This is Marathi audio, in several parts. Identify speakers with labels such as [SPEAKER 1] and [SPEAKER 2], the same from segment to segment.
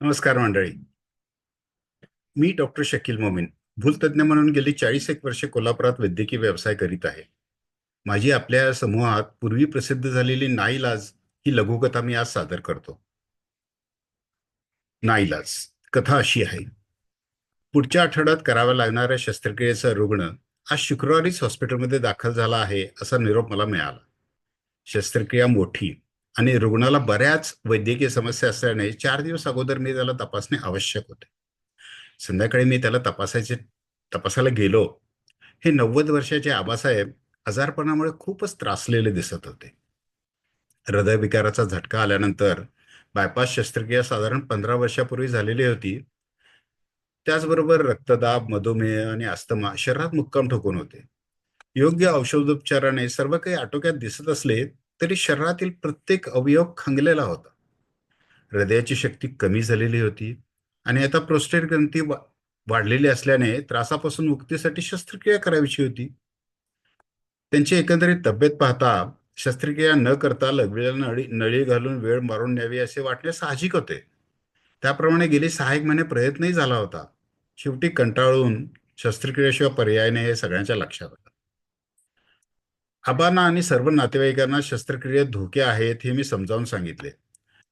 [SPEAKER 1] नमस्कार मंडळी. मी डॉक्टर शकील मोमीन भूलतज्ञ म्हणून गेली चाळीस एक वर्षे कोल्हापुरात वैद्यकीय व्यवसाय करीत आहे. माझी आपल्या समूहात पूर्वी प्रसिद्ध झालेली नाईलाज ही लघुकथा मी आज सादर करतो. नाईलाज कथा अशी आहे. पुढच्या आठवड्यात कराव्या लागणाऱ्या शस्त्रक्रियेचा रुग्ण आज शुक्रवारीच हॉस्पिटलमध्ये दाखल झाला आहे असा निरोप मला मिळाला. शस्त्रक्रिया मोठी आणि रुग्णाला बऱ्याच वैद्यकीय समस्या असल्याने चार दिवस अगोदर मी त्याला तपासणे आवश्यक होते. संध्याकाळी मी त्याला तपासायचे तपासायला गेलो. हे नव्वद वर्षाचे आबासाहेब आजारपणामुळे खूपच त्रासलेले दिसत होते. हृदयविकाराचा झटका आल्यानंतर बायपास शस्त्रक्रिया साधारण पंधरा वर्षापूर्वी झालेली होती. त्याचबरोबर रक्तदाब मधुमेह आणि अस्थमा शरीरात मुक्काम ठोकून होते. योग्य औषधोपचाराने सर्व काही आटोक्यात दिसत असले तरी शरीरातील प्रत्येक अवयव खंगलेला होता. हृदयाची शक्ती कमी झालेली होती आणि आता प्रोस्टेट ग्रंथी वाढलेली असल्याने त्रासापासून मुक्तीसाठी शस्त्रक्रिया करावीची होती. त्यांची एकंदरीत तब्येत पाहता शस्त्रक्रिया न करता लघवीला नळी नळी घालून वेळ मारून न्यावी असे वाटणे साहजिक होते. त्याप्रमाणे गेली सहा एक महिने प्रयत्नही झाला होता. शेवटी कंटाळून शस्त्रक्रियेशिवाय पर्याय नाही हे सगळ्यांच्या लक्षात आलं आबांना आणि सर्व नातेवाईकांना शस्त्रक्रियेत धोके आहेत हे मी समजावून सांगितले.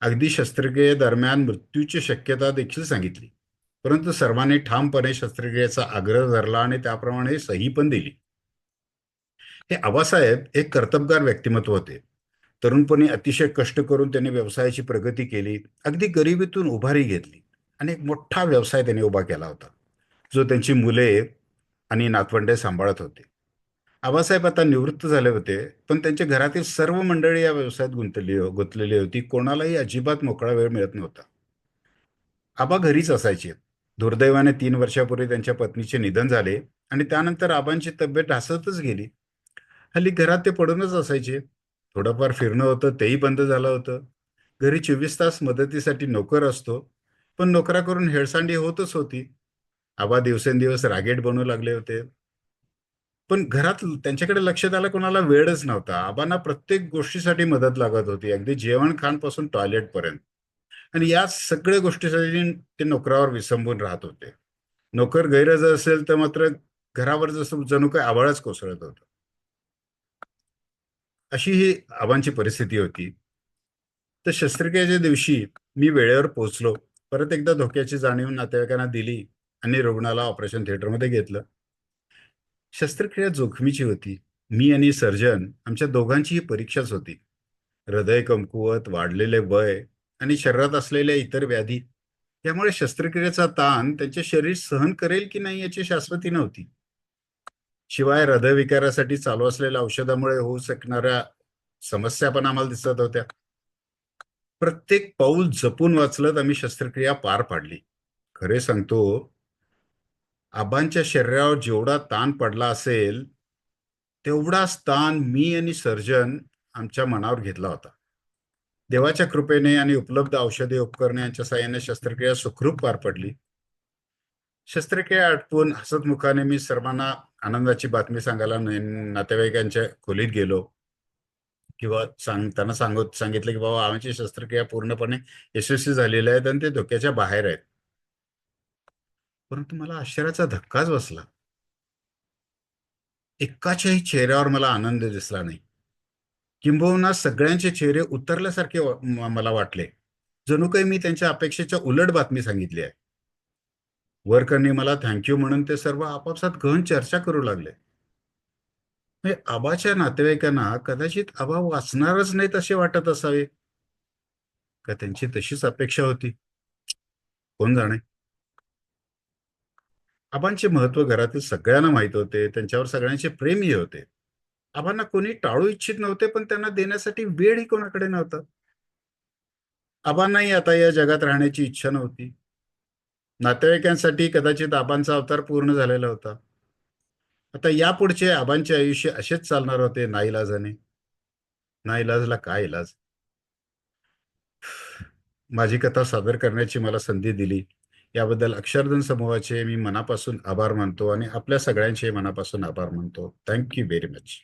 [SPEAKER 1] अगदी शस्त्रक्रियेदरम्यान मृत्यूची शक्यता देखील सांगितली. परंतु सर्वांनी ठामपणे शस्त्रक्रियेचा आग्रह धरला आणि त्याप्रमाणे सही पण दिली. हे आबासाहेब एक कर्तबगार व्यक्तिमत्व होते. तरुणपणी अतिशय कष्ट करून त्यांनी व्यवसायाची प्रगती केली अगदी गरिबीतून उभारी घेतली आणि एक मोठा व्यवसाय त्यांनी उभा केला होता जो त्यांची मुले आणि नातवंडे सांभाळत होते. आबासाहेब आता निवृत्त झाले होते पण त्यांच्या घरातील सर्व मंडळी या व्यवसायात गुंतली गुंतलेली होती. कोणालाही अजिबात मोकळा वेळ मिळत नव्हता. आबा घरीच असायचे. दुर्दैवाने तीन वर्षापूर्वी त्यांच्या पत्नीचे निधन झाले आणि त्यानंतर आबांची तब्येत ढासतच गेली. हल्ली घरात ते पडूनच असायचे. थोडंफार फिरणं होतं तेही बंद झालं होतं. घरी चोवीस तास मदतीसाठी नोकर असतो पण नोकराकडून हेळसांडी होतच होती. आबा दिवसेंदिवस रागेट बनू लागले होते. पण घरात त्यांच्याकडे लक्ष द्यायला कोणाला वेळच नव्हता. आबांना प्रत्येक गोष्टीसाठी मदत लागत होती. अगदी जेवण खाणपासून टॉयलेट पर्यंत. आणि या सगळ्या गोष्टीसाठी ते नोकरावर विसंबून राहत होते. नोकर गैरज असेल तर मात्र घरावर जसं जणू काय आवाळच कोसळत होतं. अशी ही आबांची परिस्थिती होती. तर शस्त्रक्रियेच्या दिवशी मी वेळेवर पोहोचलो. परत एकदा धोक्याची जाणीव नातेवाईकांना दिली आणि रुग्णाला ऑपरेशन थिएटरमध्ये घेतलं. शस्त्रक्रिया जोखमीची होती. मी आणि सर्जन आमच्या दोघांची ही परीक्षाच होती. हृदय कमकुवत वाढलेले वय आणि शरीरात असलेल्या इतर व्याधी त्यामुळे शस्त्रक्रियेचा ताण त्यांचे शरीर सहन करेल की नाही याची शाश्वती नव्हती. शिवाय हृदयविकारासाठी चालू असलेल्या औषधामुळे होऊ शकणाऱ्या समस्या पण आम्हाला दिसत होत्या. प्रत्येक पाऊल जपून वाचलत आम्ही शस्त्रक्रिया पार पाडली. खरे सांगतो आबांच्या शरीरावर जेवढा ताण पडला असेल तेवढाच ताण मी आणि सर्जन आमच्या मनावर घेतला होता. देवाच्या कृपेने आणि उपलब्ध औषधी उपकरणे यांच्या साह्याने शस्त्रक्रिया सुखरूप पार पडली. शस्त्रक्रिया आटपून हसतमुखाने मी सर्वांना आनंदाची बातमी सांगायला नातेवाईकांच्या खोलीत गेलो. किंवा सांग त्यांना सांगत सांगितलं की बाबा आमची शस्त्रक्रिया पूर्णपणे यशस्वी झालेली आहे आणि ते धोक्याच्या बाहेर आहेत. परंतु मला आश्चर्याचा धक्काच बसला. एकाच्याही चेहऱ्यावर मला आनंद दिसला नाही. किंबहुना सगळ्यांचे चेहरे उतरल्यासारखे मला वाटले. जणू काही मी त्यांच्या अपेक्षेच्या उलट बातमी सांगितली आहे. वर्करनी मला थँक्यू म्हणून ते सर्व आपापसात गहन चर्चा करू लागले. म्हणजे आबाच्या नातेवाईकांना कदाचित आबा वाचणारच नाहीत असे वाटत असावे. का त्यांची तशीच अपेक्षा होती? कोण जाणे? आबांचे महत्त्व घरातील सगळ्यांना माहीत होते त्यांच्यावर सगळ्यांचे प्रेमही होते. आबांना कोणी टाळू इच्छित नव्हते पण त्यांना देण्यासाठी वेळही कोणाकडे नव्हता. आबांनाही आता या जगात राहण्याची इच्छा नव्हती. नातेवाईकांसाठी कदाचित आबांचा अवतार पूर्ण झालेला होता. आता यापुढचे आबांचे आयुष्य असेच चालणार होते नाईलाजाने नाईलाजला काय इलाज? माझी कथा सादर करण्याची मला संधी दिली. याबद्दल अक्षरधन समूहाचे मी मनापासून आभार मानतो आणि आपल्या सगळ्यांचे मनापासून आभार मानतो. Thank you very much